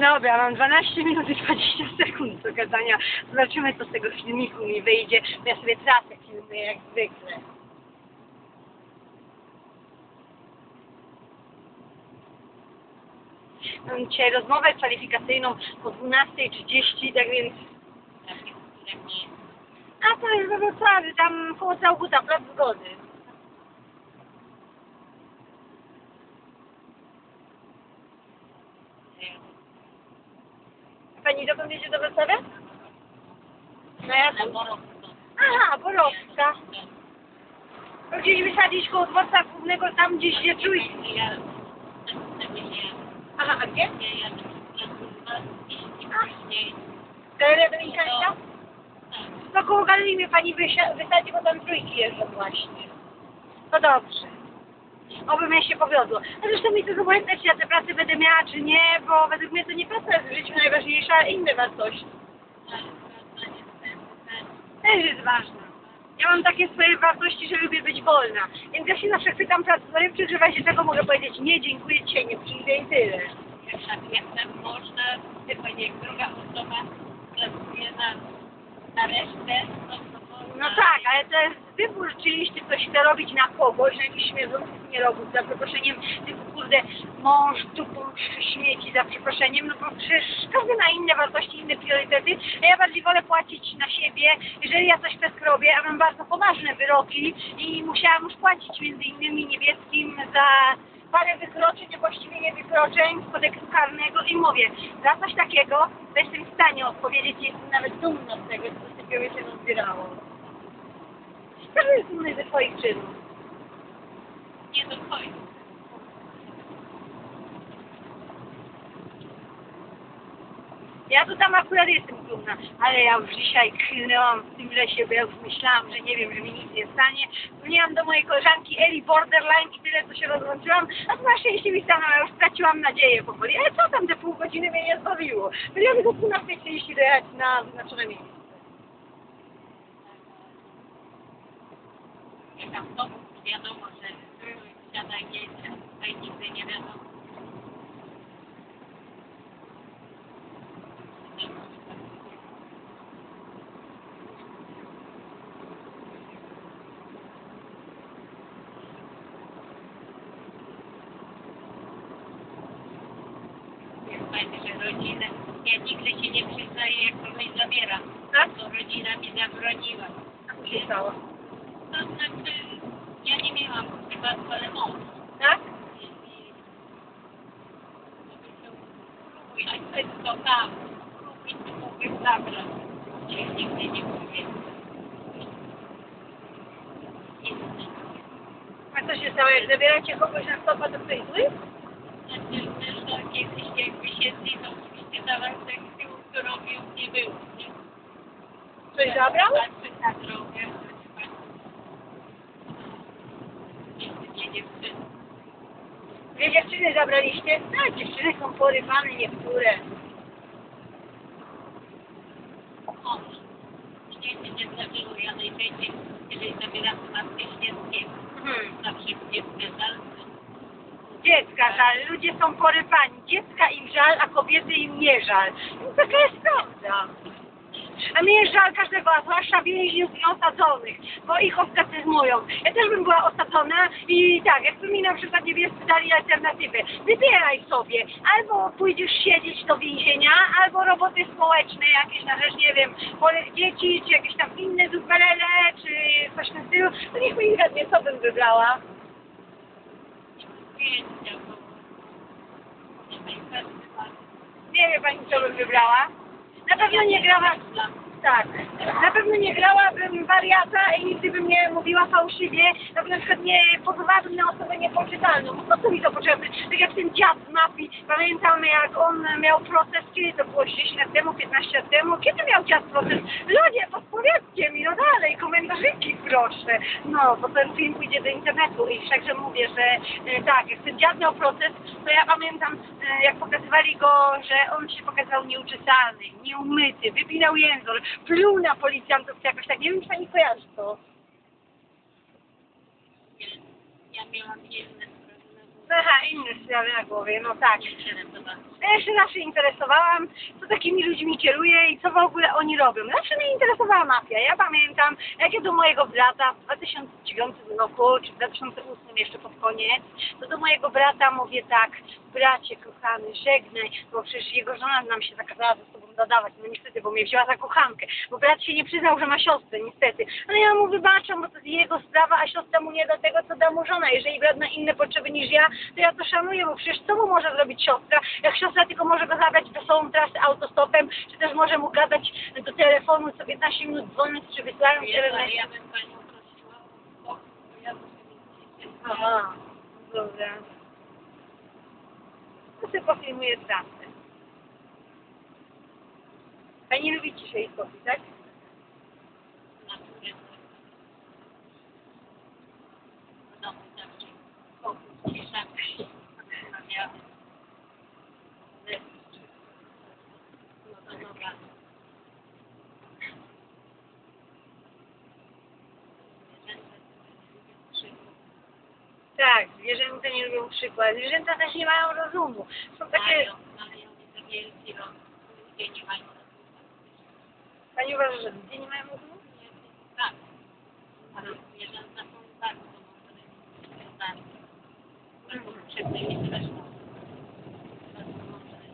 Dobra, mam 12 minut i 20 sekund do gadania. Zobaczymy, co z tego filmiku mi wyjdzie. Ja sobie trasę filmuję jak zwykle. Mam dzisiaj rozmowę kwalifikacyjną o 12.30, tak więc... A to jest we Wrocławiu, tam koło Całbuta, plac zgody. A Pani dokąd jedzie do Wrocławia? No ja tam. Aha, Borowska. Gdzieś wysadzić koło dworca głównego, tam gdzieś się czujki. Aha, a gdzie? Galeria Dominikańska? No koło galerii mnie pani wysadzi, bo tam trójki jeżdżą właśnie. No dobrze. Oby mnie się powiodło. A zresztą mi to obojętne, czy ja tę pracę będę miała, czy nie, bo według mnie to nie praca jest w życiu najważniejsza, ale inne wartości. Też jest ważna. Ja mam takie swoje wartości, że lubię być wolna. Więc ja się zawsze chwytam pracy dorywczych, że w razie czego mogę powiedzieć nie, dziękuję, dzisiaj nie przyjdę i tyle. Jak tam można, wie pani, jak druga osoba pracuje na, na resztę, no to można... No tak, ale to jest czy jeśli ktoś chce robić na kogoś, na jakiś śmierdzących nierobów, za przeproszeniem, typu kurde, mąż, dupą śmieci, za przeproszeniem, no bo przecież każdy ma inne wartości, inne priorytety, a ja bardziej wolę płacić na siebie, jeżeli ja coś tak robię, a mam bardzo poważne wyroki i musiałam już płacić między innymi niebieskim za parę wykroczeń, właściwie nie wykroczeń z kodeksu karnego i mówię, za coś takiego to jestem w stanie odpowiedzieć, jestem nawet dumna z tego, co takiego się nazbierało. Każdy jest dumny ze swoich czynów. Nie do końca. Ja tu tam akurat jestem dumna, ale ja już dzisiaj klnęłam w tym lesie, bo ja już myślałam, że nie wiem, że mi nic nie stanie. Dzwoniłam do mojej koleżanki Eli Borderline i tyle, co się rozłączyłam, a to na szczęście mi stanęła, ja już straciłam nadzieję powoli. Ale co tam, te pół godziny mnie nie zbawiło. Byliśmy do pół na 30 dojechać na wyznaczone miejsce. Jak tam domu wiadomo, że siada i jedzie, tutaj nigdy nie wiadomo. Pamiętajcie, że rodzinę, ja nigdy się nie przyznaję, jak kogoś zabieram. Tak? To rodzina mi zabroniła. Co się stało? Znaczy, ja nie miałam ale mąż. Tak? Mówi, a wszystko tam. I to mógłbym zabrać. Nigdy nie mówię. A co się stało, jak zabieracie kogoś na stopa, to ktoś zły? Znaczy, też to kiedyś jakby się to oczywiście dawać tak z co robił, nie? Coś zabrał? Patrzy na drogę. Przyznał. Dwie dziewczyny zabraliście? Tak, dziewczyny są porywane niektóre. Mąż. Mnie się nie zdarzyło, ja najczęściej, jeżeli zabieram to na świeckiego, Hmm. zawsze mnie wskazał. Dziecka żal, ludzie są porywani. Dziecka im żal, a kobiety im nie żal. No, taka jest prawda. A mnie jest żal każdego, a zwłaszcza więźniów i osadzonych, bo ich ostracyzmują. Ja też bym była osadzona i tak, jakby mi na przykład niebiescy dali alternatywę. Wybieraj sobie, albo pójdziesz siedzieć do więzienia, albo roboty społeczne jakieś na rzecz, nie wiem, chorych dzieci, czy jakieś tam inne zuperele, czy coś w tym stylu. To niech mi zgadnie, co bym wybrała. Nie wie pani, co bym wybrała? Na pewno nie grała... Tak. Na pewno nie grałabym wariata i nigdy bym nie mówiła fałszywie. Na na przykład nie pozwalałabym na osobę niepoczytalną. Po co mi to potrzebne? Tak jak ten dziad z mafii. Pamiętam jak on miał proces, kiedy to było 10 lat temu, 15 lat temu. Kiedy miał dziad proces? Ludzie, podpowiedzcie mi, no dalej, komentarzyki proszę. No, bo ten film pójdzie do internetu i wszakże mówię, że e, tak, jak ten dziad miał proces, to ja pamiętam e, jak pokazywali go, że on się pokazał nieuczesany, nieumyty, wypinał język, pluł na policjantów czy jakoś tak. Nie wiem, czy pani kojarzy to. Ja miałam inne sprawy na górze. Aha, inne sprawy na głowie, no tak. Interesowana. Ja się zawsze interesowałam, co takimi ludźmi kieruje i co w ogóle oni robią. Zawsze mnie interesowała mafia. Ja pamiętam, jak ja do mojego brata w 2009 roku, czy w 2008 jeszcze pod koniec, to do mojego brata mówię tak, bracie kochany, żegnaj, bo przecież jego żona nam się zakazała ze sobą dodawać, no niestety, bo mnie wzięła za kochankę, bo brat się nie przyznał, że ma siostrę, niestety. Ale ja mu wybaczam, bo to jest jego sprawa, a siostra mu nie da tego, co da mu żona. Jeżeli brat ma inne potrzeby niż ja, to ja to szanuję, bo przecież co mu może zrobić siostra, jak siostra tylko może go zabrać do sobą trasy autostopem, czy też może mu gadać do telefonu co 15 minut dzwoniąc, czy pani, SMS. ja bym panią prosiła o ja Aha, dobra. To sobie pofilmuję trasę. Pani lubi ciszej spokój, tak? na turystę. W domu zawsze spokój, cisza, rozmawiamy. Deszcz. No to dobra. Zwierzęta nie lubią krzyku. Tak, zwierzęta nie też nie mają rozumu. Są takie... Mają, mają nie mają Pani uważa, że ludzie nie mają rozumu? Tak. Ale zwierzęta są bardzo mądrymi zwierzętami. Bardzo potrzebnymi zresztą. Bardzo mądrymi.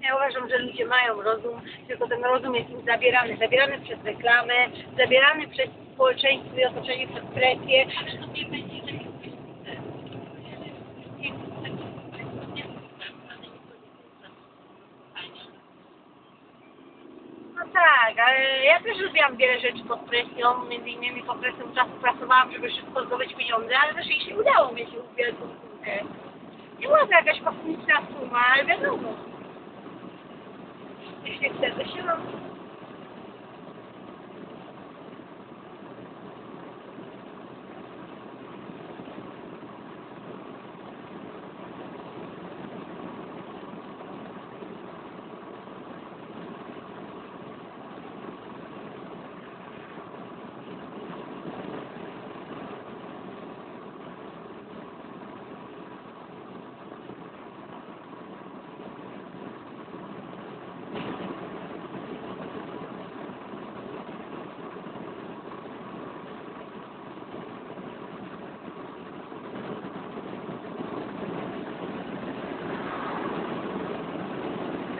Ja uważam, że ludzie mają rozum, tylko ten rozum jest im zabierany. Zabierany przez reklamę, zabierany przez społeczeństwo i otoczenie przez presję. Ale to wie pani, że jesteś tutaj. Nie chcę tego, nie chcę, ale nie chcę Fajnie. No tak, ale ja też robiłam wiele rzeczy pod presją, między innymi pod presją czasu pracowałam, żeby szybko zdobyć pieniądze, ale też udało mi się uzbierać tą sumkę. Nie była to jakaś kosmiczna suma, ale wiadomo. Jeśli chce, to się robi.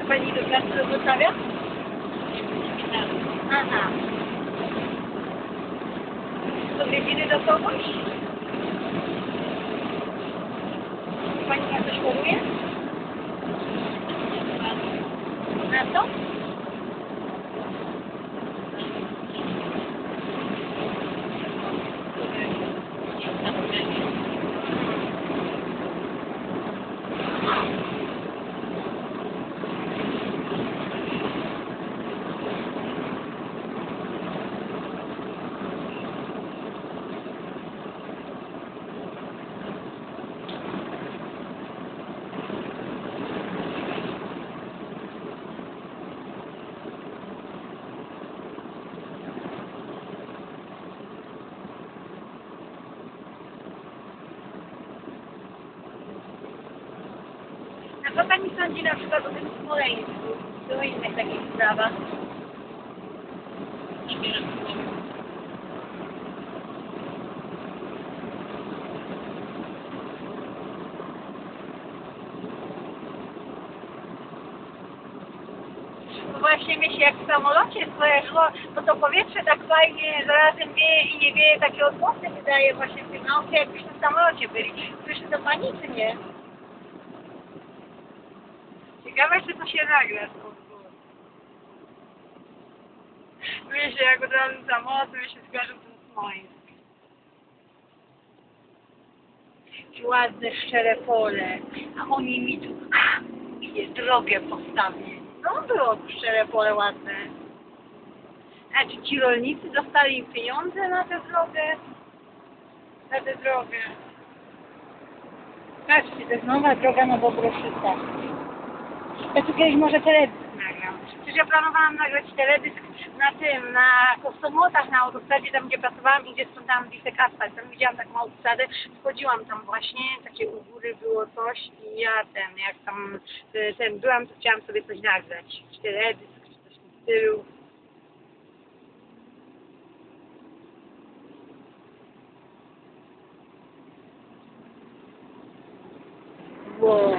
A pani do pracy zostawia? Nie będzie tak. Aha. Odwiedziny do kogoś? Pani na coś choruje? Na co? A sądzi na przykład o tym Smoleńsku? O innych takich sprawach? Właśnie mi się jak w samolocie skojarzyło, bo to powietrze tak fajnie zarazem wieje i nie wieje, takie odgłosy wydaje właśnie w tym aucie, jakbyśmy w samolocie byli. Słyszy to pani czy nie? Ciekawe, czy to się nagra. Się, jak od razu samolot, to mi się skojarzy ten Smoleńsk. I ładne, szczere pole, a oni mi tu je drogę postawili. No tu szczere pole ładne. A czy ci rolnicy dostali pieniądze na tę drogę? Na tę drogę. Patrzcie, to jest nowa droga Nowogroszyca. Ja tu kiedyś może telewizję nagram. Przecież ja planowałam nagrać teledysk na tym, na kostomotach na autostradzie, tam gdzie pracowałam i gdzie sprzątałam Wisek Asfalt. Tam widziałam taką autostradę, wchodziłam tam właśnie, takie u góry było coś i ja ten, jak tam y, ten byłam, to chciałam sobie coś nagrać. Czy teledysk, czy coś w tym stylu. Wow,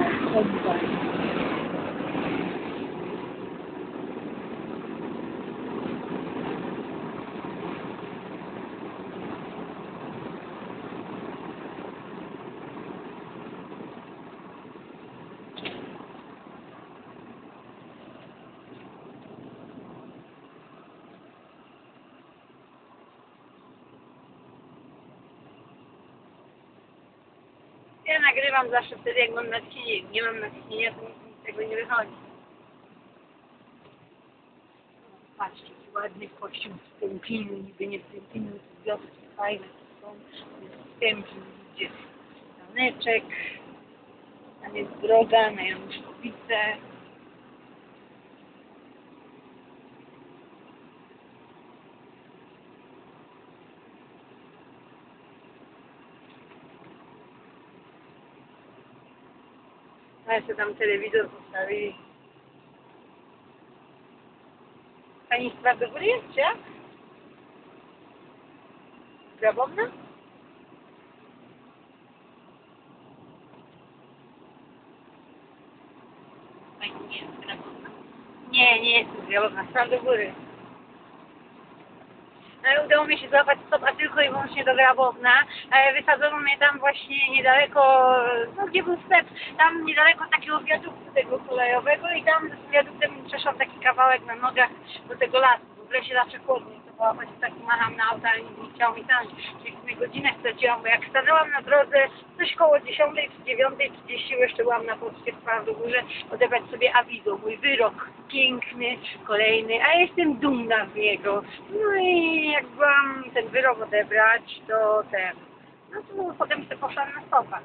Ja nagrywam zawsze wtedy, jak mam natchnienie. Nie mam natchnienia, to nic z tego nie wychodzi. Patrzcie, jaki ładny kościół z pępinu, niby nie z pępinu, z wioski fajne są. Pępin, idzie staneczek. Tam jest droga na Januszkowicę. A jeszcze tam telewizor postawili. Pani z Twardogóry jest, czy jak? Grabowna? Pani nie jest grabowna. Nie, nie jest z. Ale udało mi się złapać stopa tylko i wyłącznie do Grabowna. E, Wysadzono mnie tam właśnie niedaleko, no gdzie był sklep, tam niedaleko takiego wiaduktu tego kolejowego i tam z wiaduktem przeszłam taki kawałek na nogach do tego lasu. W lesie zawsze chłodniej, była właśnie taki macham na ale nikt nie chciał mi w sumie godzinę straciłam, bo jak stanęłam na drodze coś koło 10 czy 9.30 jeszcze byłam na poczcie w Twardogórze odebrać sobie awizo, mój wyrok piękny, kolejny, a jestem dumna z niego. No i jak byłam ten wyrok odebrać, to ten, no to potem sobie poszłam na stopa.